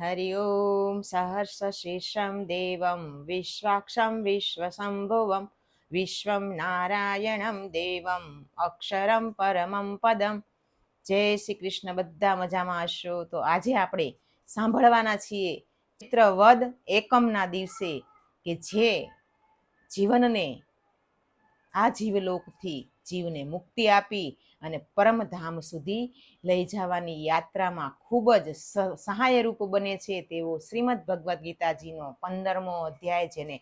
હરિ ઓમ સહર્ષ देवं દેવમ વિશ્વાક્ષમ विश्वं નારાયણમ દેવમ અક્ષરમ પરમમ પદમ જય શ્રી કૃષ્ણ બધા મજામાં હશો? તો આજે આપણે સાંભળવાના છીએ ચિત્ર વદ એકમના દિવસે કે જે જીવનને આ જીવલોકથી જીવને મુક્તિ આપી અને પરમધામ સુધી લઈ જવાની યાત્રામાં ખૂબ જ સહાયરૂપ બને છે તેવો શ્રીમદ ભગવદ્ ગીતાજીનો પંદરમો અધ્યાય જેને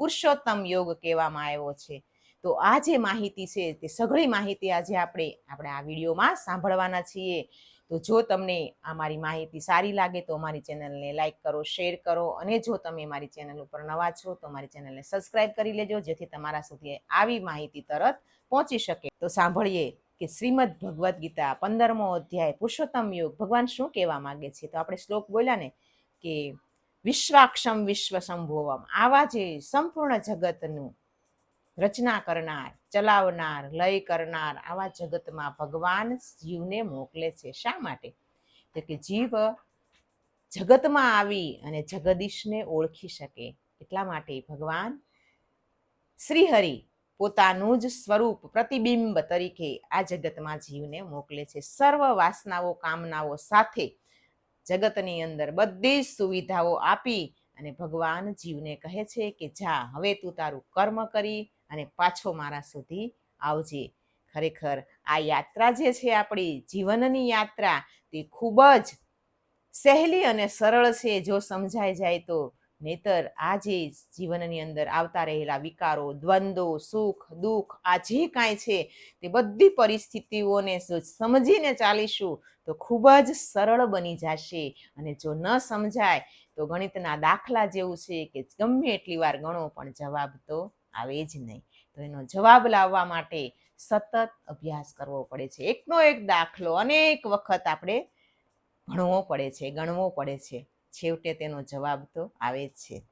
પુરુષોત્તમ યોગ કહેવામાં આવ્યો છે. તો આ જે માહિતી છે તે સઘળી માહિતી આજે આપણે આપણે આ વિડીયોમાં સાંભળવાના છીએ. તો જો તમને આ મારી માહિતી સારી લાગે તો અમારી ચેનલને લાઈક કરો, શેર કરો અને જો તમે મારી ચેનલ ઉપર નવા છો તો મારી ચેનલને સબસ્ક્રાઇબ કરી લેજો, જેથી તમારા સુધી આવી માહિતી તરત પહોંચી શકે. તો સાંભળીએ કે શ્રીમદ ભગવદ્ ગીતા પંદરમો અધ્યાય પુરુષોત્તમ યોગ. ભગવાન શું કહેવા માગે છે? તો આપણે શ્લોક બોલ્યા ને કે વિશ્વાક્ષમ વિશ્વ સંભોવમ આવા જે સંપૂર્ણ જગતનું રચના કરનાર, ચલાવનાર, લય કરનાર આવા જગતમાં ભગવાન જીવને મોકલે છે. શા માટે? તો કે જીવ જગતમાં આવી અને જગદીશને ઓળખી શકે એટલા માટે ભગવાન શ્રીહરિ પોતાનું જ સ્વરૂપ પ્રતિબિંબ તરીકે આ જગતમાં જીવને મોકલે છે. સર્વ વાસનાઓ, કામનાઓ સાથે જગતની અંદર બધી જ સુવિધાઓ આપી અને ભગવાન જીવને કહે છે કે જા, હવે તું તારું કર્મ કરી અને પાછો મારા સુધી આવજે. ખરેખર આ યાત્રા જે છે આપણી જીવનની યાત્રા તે ખૂબ જ સહેલી અને સરળ છે. જો સમજાઈ જાય તો નહીતર આ જે જીવનની અંદર આવતા રહેલા વિકારો, દ્વંદ્વો, સુખ, દુઃખ, આ જે કાંઈ છે તે બધી પરિસ્થિતિઓને જો સમજીને ચાલીશું તો ખૂબ જ સરળ બની જશે. અને જો ન સમજાય તો ગણિતના દાખલા જેવું છે કે ગમે એટલી વાર ગણો પણ જવાબ તો આવે જ નહીં. તો એનો જવાબ લાવવા માટે સતત અભ્યાસ કરવો પડે છે. એકનો એક દાખલો અનેક વખત આપણે ભણવો પડે છે, ગણવો પડે છે. છેવટે તેનો જવાબ તો આવે જ છે.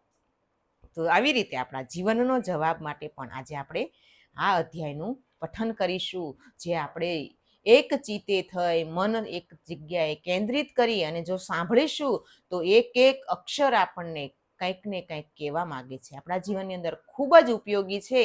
તો આવી રીતે આપણા જીવનનો જવાબ માટે પણ આજે આપણે આ અધ્યાયનું પઠન કરીશું. જે આપણે એક ચિત્તે થઈ, મન એક જગ્યાએ કેન્દ્રિત કરી અને જો સાંભળીશું, તો એક એક અક્ષર આપણને કંઈક ને કંઈક કહેવા માગે છે. આપણા જીવનની અંદર ખૂબ જ ઉપયોગી છે.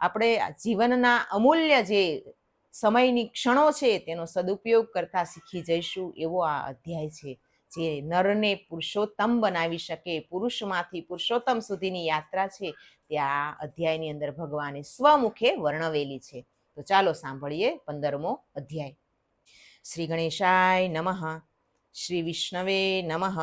આપણે જીવનના અમૂલ્ય જે સમયની ક્ષણો છે તેનો સદુપયોગ કરતા શીખી જઈશું એવો આ અધ્યાય છે. જે નરને પુરુષોત્તમ બનાવી શકે, પુરુષમાંથી પુરુષોત્તમ સુધીની યાત્રા છે તે આ અધ્યાયની અંદર ભગવાને સ્વમુખે વર્ણવેલી છે. તો ચાલો સાંભળીએ પંદરમો અધ્યાય. શ્રી ગણેશાય નમઃ. શ્રી વિષ્ણવે નમઃ.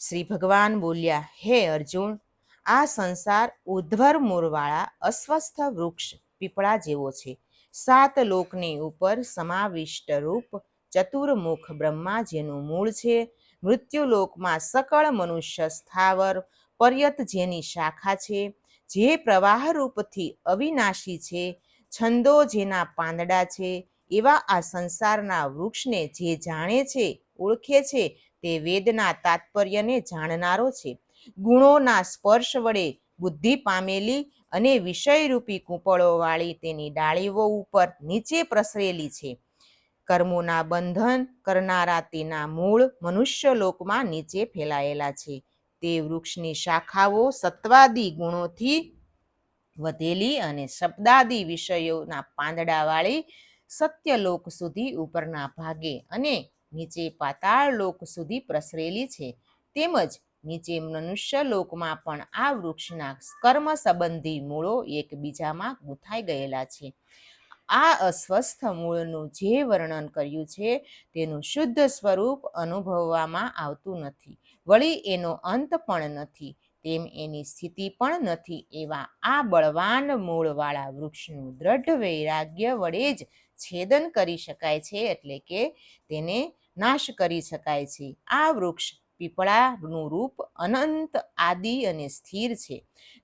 શ્રી ભગવાન બોલ્યા, હે અર્જુન, આ સંસાર ઉદ્ધર મૂળવાળા અસ્વસ્થ વૃક્ષ પીપળા જેવો છે. સાત લોકની ઉપર સમાવિષ્ટ રૂપ ચતુર્મુખ બ્રહ્મા જેનું મૂળ છે. મૃત્યુલોકમાં સકળ મનુષ્ય સ્થાવર પર્યત જેની શાખા છે. જે પ્રવાહરૂપથી અવિનાશી છે. છંદો જેના પાંદડા છે. એવા આ સંસારના વૃક્ષને જે જાણે છે, ઓળખે છે તે વેદના તાત્પર્યને જાણનારો છે. ગુણોના સ્પર્શ વડે બુદ્ધિ પામેલી અને વિષયરૂપી કૂંપળોવાળી તેની ડાળીઓ ઉપર નીચે પ્રસરેલી છે. કર્મોના બંધન કરનારા તેના મૂળ મનુષ્ય લોકમાં નીચે ફેલાયેલા છે. તે વૃક્ષની શાખાઓ સત્વાદી ગુણોથી વધેલી અને શબ્દાદી વિષયોના પાંદડાવાળી સત્યલોક સુધી ઉપરના ભાગે અને નીચે પાતાળ લોક સુધી પ્રસરેલી છે. તેમજ નીચે મનુષ્ય લોકમાં પણ આ વૃક્ષના કર્મ સંબંધી મૂળો એકબીજામાં ગૂંથાઈ ગયેલા છે. આ અસ્વસ્થ મૂળનું જે વર્ણન કર્યું છે તેનું શુદ્ધ સ્વરૂપ અનુભવવામાં આવતું નથી. વળી એનો અંત પણ નથી. તેમ એની સ્થિતિ પણ નથી. એવા આ બળવાન મૂળવાળા વૃક્ષનું દ્રઢ વૈરાગ્ય વડે જ છેદન કરી શકાય છે, એટલે કે તેને નાશ કરી શકાય છે. આ વૃક્ષ પીપળાનું રૂપ અનંત, આદિ અને સ્થિર છે.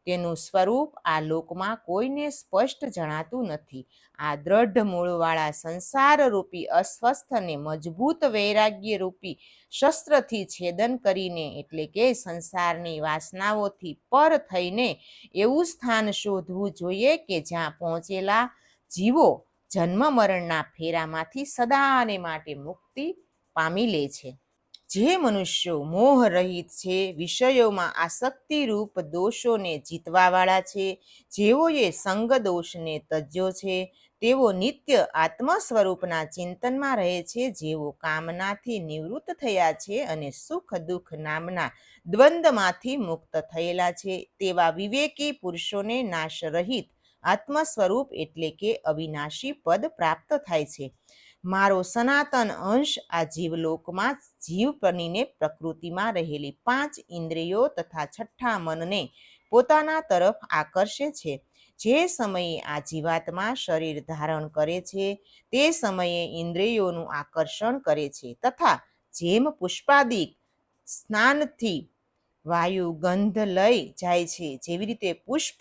તેનું સ્વરૂપ આ લોકમાં કોઈને સ્પષ્ટ જણાતું નથી. આ દ્રઢ મૂળવાળા સંસારરૂપી, અસ્વસ્થને મજબૂત વૈરાગ્યરૂપી શસ્ત્રથી છેદન કરીને એટલે કે સંસારની વાસનાઓથી પર થઈને એવું સ્થાન શોધવું જોઈએ કે જ્યાં પહોંચેલા જીવો જન્મ મરણના ફેરામાંથી સદાને માટે મુક્તિ પામી લે છે. જે મનુષ્યો મોહ રહિત છે, વિષયોમાં આસક્તિરૂપ દોષોને જીતવાવાળા છે, જેઓએ સંગ દોષને તજ્યો છે, તેઓ નિત્ય આત્મ સ્વરૂપના ચિંતનમાં રહે છે, જેઓ કામનાથી નિવૃત્ત થયા છે અને સુખ દુઃખ નામના દ્વંદ્વમાંથી મુક્ત થયેલા છે, તેવા વિવેકી પુરુષોને નાશ રહિત આત્મ સ્વરૂપ એટલે કે અવિનાશી પદ પ્રાપ્ત થાય છે. મારો સનાતન અંશ આ જીવલોકમાં જીવ બનીને પ્રકૃતિમાં રહેલી પાંચ ઇન્દ્રિયો તથા છઠ્ઠા મનને પોતાના તરફ આકર્ષે છે. જે સમયે આ જીવાત્મા શરીર ધારણ કરે છે, તે સમયે ઇન્દ્રિયોનું આકર્ષણ કરે છે તથા જેમ પુષ્પાદિક સ્નાનથી વાયુ ગંધ લઈ જાય છે, જેવી રીતે પુષ્પ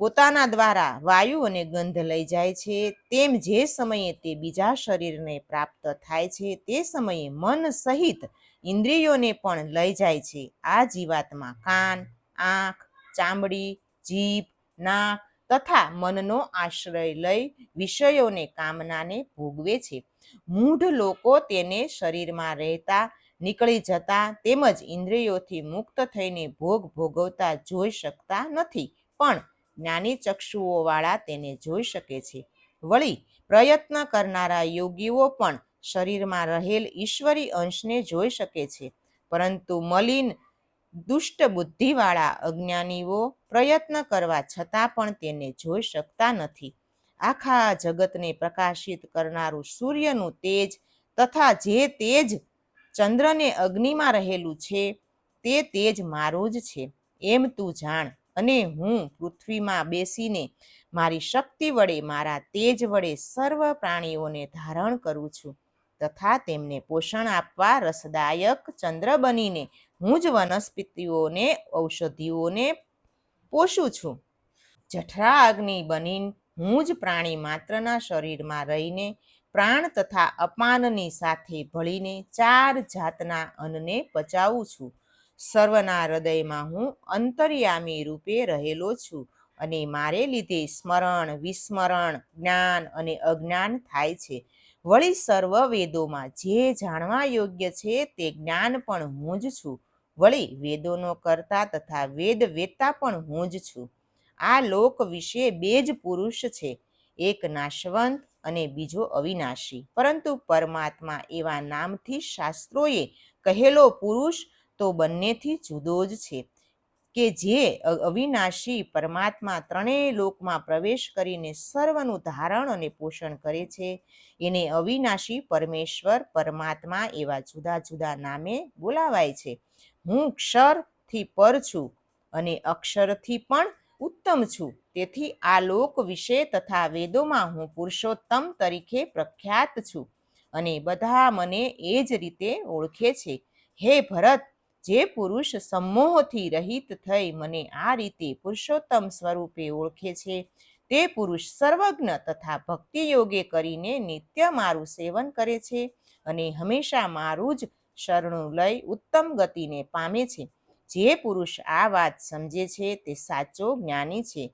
પોતાના દ્વારા વાયુ અને ગંધ લઈ જાય છે, તેમ જે સમયે તે બીજા શરીરને પ્રાપ્ત થાય છે, તે સમયે મન સહિત ઇન્દ્રિયોને પણ લઈ જાય છે. આ જીવાતમાં કાન, આંખ, ચામડી, જીભ, નાક તથા મનનો આશ્રય લઈ વિષયોને કામનાને ભોગવે છે. મૂઢ લોકો તેને શરીરમાં રહેતા, નીકળી જતા તેમજ ઇન્દ્રિયોથી મુક્ત થઈને ભોગ ભોગવતા જોઈ શકતા નથી. પણ જ્ઞાની ચક્ષુઓવાળા તેને જોઈ શકે છે. વળી, પ્રયત્ન કરનારા યોગીઓ પણ શરીરમાં રહેલ ઈશ્વરી અંશને જોઈ શકે છે. પરંતુ મલિન, દુષ્ટ બુદ્ધિવાળા અજ્ઞાનીઓ પ્રયત્ન કરવા છતાં પણ તેને જોઈ શકતા નથી. આખા જગતને પ્રકાશિત કરનારું સૂર્યનું તેજ તથા જે તેજ ચંદ્રને અગ્નિમાં રહેલું છે, તે તેજ મારું જ છે. એમ તું જાણ અને હું પૃથ્વીમાં બેસીને મારી શક્તિ વડે, મારા તેજ વડે સર્વ પ્રાણીઓને ધારણ કરું છું. તથા તેમને પોષણ આપવા રસદાયક ચંદ્ર બનીને હું જ વનસ્પતિઓને, ઔષધિઓને પોષું છું. જઠરા અગ્નિ બની હું જ પ્રાણી માત્રના શરીરમાં રહીને, પ્રાણ તથા અપાનની સાથે ભળીને ચાર જાતના અન્નને પચાવું છું. સર્વના હૃદયમાં હું અંતર્યામી રૂપે રહેલો છું અને મારે લીધે સ્મરણ, વિસ્મરણ, જ્ઞાન અને અજ્ઞાન થાય છે. વળી સર્વ વેદોમાં જે જાણવા યોગ્ય છે તે જ્ઞાન પણ હું જ છું. વળી વેદોનો કરતા તથા વેદ વેતા પણ હું જ છું. આ લોક વિશે બે જ પુરુષ છે, એક નાશવંત અને બીજો અવિનાશી. પરંતુ પરમાત્મા એવા નામથી શાસ્ત્રોએ કહેલો પુરુષ તો બંનેથી જુદો જ છે કે જે અવિનાશી પરમાત્મા ત્રણેય લોકમાં પ્રવેશ કરીને સર્વનું ધારણ અને પોષણ કરે છે. એને અવિનાશી પરમેશ્વર પરમાત્મા એવા જુદા જુદા નામે બોલાવાય છે. હું ક્ષરથી પર છું અને અક્ષરથી પણ ઉત્તમ છું. તેથી આ લોક વિશે તથા વેદોમાં હું પુરુષોત્તમ તરીકે પ્રખ્યાત છું અને બધા મને એ જ રીતે ઓળખે છે. હે ભરત જે પુરુષ સમોહથી રહિત થઈ મને આ રીતે પુરુષોત્તમ સ્વરૂપે ઓળખે છે. તે પુરુષ સર્વજ્ઞ તથા ભક્તિ યોગે કરીને નિત્ય મારું સેવન કરે છે અને હંમેશા મારું જ શરણું લઈ ઉત્તમ ગતિને પામે છે. જે પુરુષ આ વાત સમજે છે તે સાચો જ્ઞાની છે.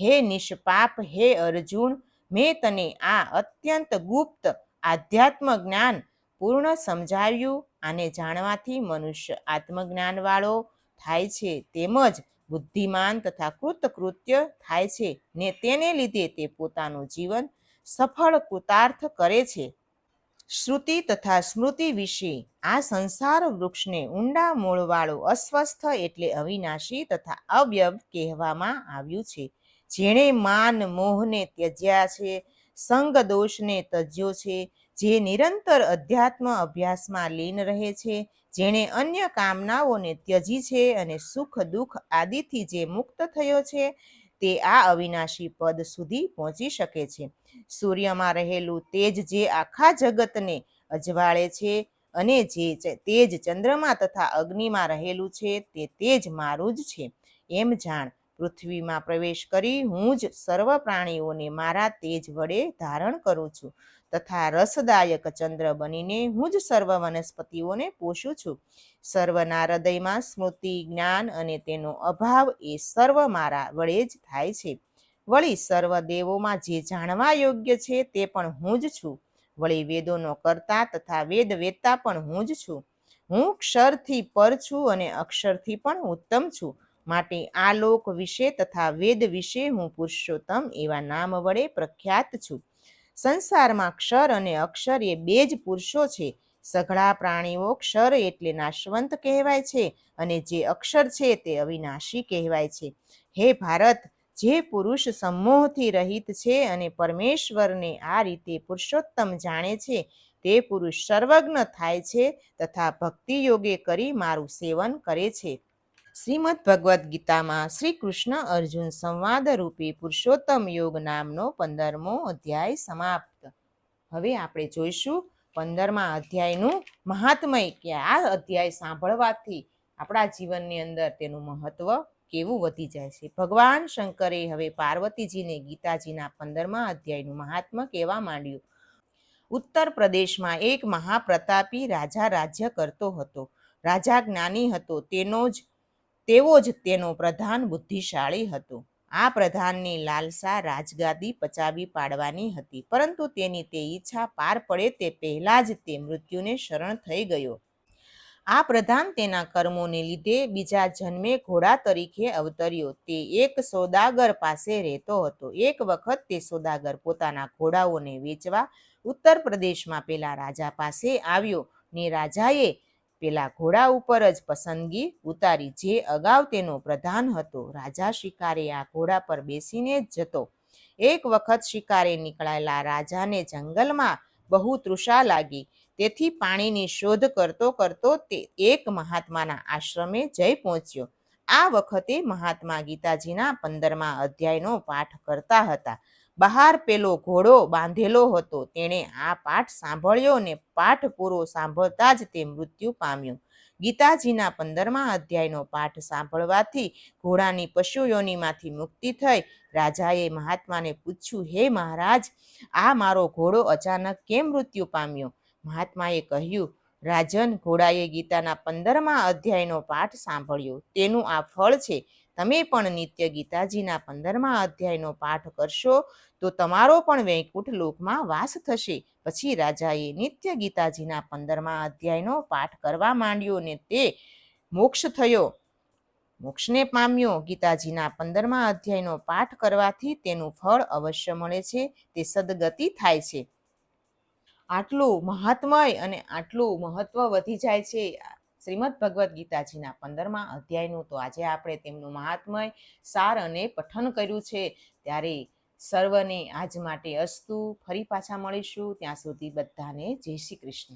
હે નિષ્પાપ, હે અર્જુન, મેં તને આ અત્યંત ગુપ્ત આધ્યાત્મ જ્ઞાન પૂર્ણ સમજાવ્યું આને જાણવાથી મનુષ્ય આત્મજ્ઞાનવાળો થાય છે, તેમજ બુદ્ધિમાન તથા કૃતકૃત્ય થાય છે ને તેને લીધે તે પોતાનું જીવન સફળ કૃતાર્થ કરે છે. શ્રુતિ તથા સ્મૃતિ વિશે આ સંસાર વૃક્ષને ઊંડા મૂળવાળો અસ્વસ્થ એટલે અવિનાશી તથા અવ્યવ કહેવામાં આવ્યું છે. જેણે માન, મોહને ત્યજ્યા છે, સંગ દોષને તજ્યો છે જે નિરંતર અધ્યાત્મ અભ્યાસમાં લીન રહે છે, જેણે અન્ય કામનાઓને ત્યજી છે અને સુખ દુઃખ આદિથી જે મુક્ત થયો છે, તે આ અવિનાશી પદ સુધી પહોંચી શકે છે. સૂર્યમાં રહેલું તેજ જે આખા જગતને અજવાળે છે અને જે તેજ ચંદ્રમાં તથા અગ્નિમાં રહેલું છે, તે તેજ મારું જ છે. એમ જાણ, પૃથ્વીમાં પ્રવેશ કરી હું જ સર્વ પ્રાણીઓને મારા તેજ વડે ધારણ કરું છું. તથા રસદાયક ચંદ્ર બનીને હું જ સર્વ વનસ્પતિઓને પોષું છું. સર્વના હૃદયમાં સ્મૃતિ, જ્ઞાન અને તેનો અભાવ એ સર્વ મારા વડે જ થાય છે. વળી સર્વ દેવોમાં જે જાણવા યોગ્ય છે તે પણ હું જ છું. વળી વેદોનો કરતા તથા વેદ વેદતા પણ હું જ છું. હું ક્ષરથી પર છું અને અક્ષરથી પણ ઉત્તમ છું. માટે આ લોક વિશે તથા વેદ વિશે હું પુરુષોત્તમ એવા નામ વડે પ્રખ્યાત છું. સંસારમાં ક્ષર અને અક્ષર એ બે જ પુરુષો છે. સઘળા પ્રાણીઓ ક્ષર એટલે નાશવંત કહેવાય છે અને જે અક્ષર છે તે અવિનાશી કહેવાય છે. હે ભારત, જે પુરુષ સમોહથી રહિત છે અને પરમેશ્વરને આ રીતે પુરુષોત્તમ જાણે છે, તે પુરુષ સર્વજ્ઞ થાય છે તથા ભક્તિ યોગે કરી મારું સેવન કરે છે. શ્રીમદ ભગવદ્ ગીતામાં શ્રી કૃષ્ણ અર્જુન સંવાદ રૂપી પુરુષોત્તમ યોગ નામનો પંદરમો અધ્યાય સમાપ્ત. હવે આપણે જોઈશું પંદરમા અધ્યાયનું મહાત્મય કે આ અધ્યાય સાંભળવાથી આપણા જીવનની અંદર તેનું મહત્વ કેવું વધી જાય છે. ભગવાન શંકરે હવે પાર્વતીજીને ગીતાજીના પંદરમા અધ્યાયનું મહાત્મ કહેવા માંડ્યું. ઉત્તર પ્રદેશમાં એક મહાપ્રતાપી રાજા રાજ્ય કરતો હતો. રાજા જ્ઞાની હતો, તેનો જ તેવો જ તેનો પ્રધાન બુદ્ધિશાળી હતો. આ પ્રધાનની લાલસા રાજગાદી પચાવી પાડવાની હતી, પરંતુ તેની તે ઈચ્છા પાર પડે તે પહેલા જ તે મૃત્યુને શરણ થઈ ગયો. આ પ્રધાન તેના કર્મોને લીધે બીજા જન્મે ઘોડા તરીકે અવતર્યો. તે એક સોદાગર પાસે રહેતો હતો. એક વખત તે સોદાગર પોતાના ઘોડાઓને વેચવા ઉત્તર પ્રદેશમાં પેલા રાજા પાસે આવ્યો. ને રાજાએ પેલા ઘોડા ઉપર જ પસંદગી ઉતારી જે અગાઉ તેનો પ્રધાન હતો. રાજા શિકારે આ ઘોડા પર બેસીને જ જતો. એક વખત શિકારે નીકળાયેલા રાજાને જંગલમાં બહુ તૃષા લાગી. તેથી પાણીની શોધ કરતો કરતો તે એક મહાત્માના આશ્રમે જઈ પહોંચ્યો. આ વખતે મહાત્મા ગીતાજીના પંદરમા અધ્યાયનો પાઠ કરતા હતા. બહાર પેલો ઘોડો બાંધેલો હતો. તેણે આ પાઠ સાંભળ્યો ને પાઠ પૂરો સાંભળતા જ તે મૃત્યુ પામ્યું. ગીતાજીના પંદરમા અધ્યાયનો પાઠ સાંભળવાથી ઘોડાની પશુઓનીમાંથી મુક્તિ થઈ. રાજાએ મહાત્માને પૂછ્યું, હે મહારાજ, આ મારો ઘોડો અચાનક કેમ મૃત્યુ પામ્યો? મહાત્માએ કહ્યું, રાજન, ઘોડાએ ગીતાના પંદરમા અધ્યાયનો પાઠ સાંભળ્યો. તેનું આ ફળ છે તમે પણ નિત્ય ગીતાજીના પંદરમા અધ્યાયનો પાઠ કરશો, તો તમારો પણ વૈકુંઠ લોકમાં વાસ થશે. પછી રાજાએ નિત્ય ગીતાજીના પંદરમા અધ્યાયનો પાઠ કરવા માંડ્યો ને તે મોક્ષ થયો. મોક્ષને પામ્યો. ગીતાજીના પંદરમા અધ્યાયનો પાઠ કરવાથી તેનું ફળ અવશ્ય મળે છે. તે સદગતિ થાય છે. આટલું મહાત્મય અને આટલું મહત્વ વધી જાય છે. શ્રીમદ ભગવદ્ ગીતાજીના પંદરમા અધ્યાયનું તો આજે આપણે તેમનું મહાત્મય સાર અને પઠન કર્યું છે. ત્યારે સર્વને આજ માટે અસ્તુ. ફરી પાછા મળીશું. ત્યાં સુધી બધાને જય શ્રી કૃષ્ણ.